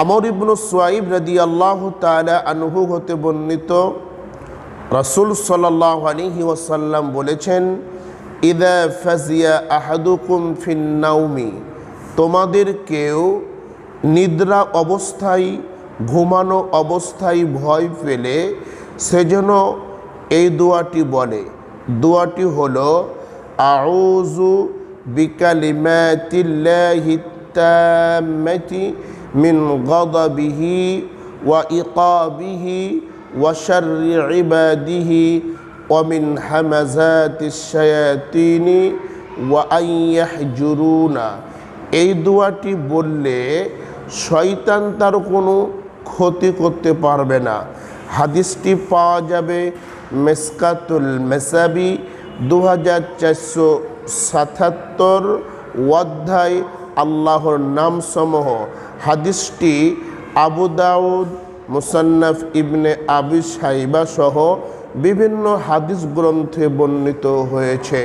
আমর ইবনু সোয়াইব রদি আল্লাহ তালা আনহু হতে বর্ণিত রসুল সাল্লাহ আলিহি ওসাল্লাম বলেছেন, ইদা ফাজিয়া আহাদুকুম ফিন্নাউমি তোমাদের কেউ নিদ্রা অবস্থায়, ঘুমানো অবস্থায় ভয় পেলে সেজন্য এই দোয়াটি বলে। দোয়াটি হল আউজু বিকালিমাতিল্লাহিত্তামাতি من غضبه وإقابه وشر عباده ومن همزات الشياطين وأن يحجرون এই দোয়াটি বললে শয়তান তার কোনো ক্ষতি করতে পারবে না হাদিসটি পাওয়া যাবে মেসকাতুল মেসাবি দু হাজার চারশো সাতাত্তর অধ্যায় আল্লাহর নামসমূহ। হাদিসটি আবু দাউদ, মুসান্নাফ ইবনে আবিস সাইবা সহ বিভিন্ন হাদিস গ্রন্থে বর্ণিত হয়েছে।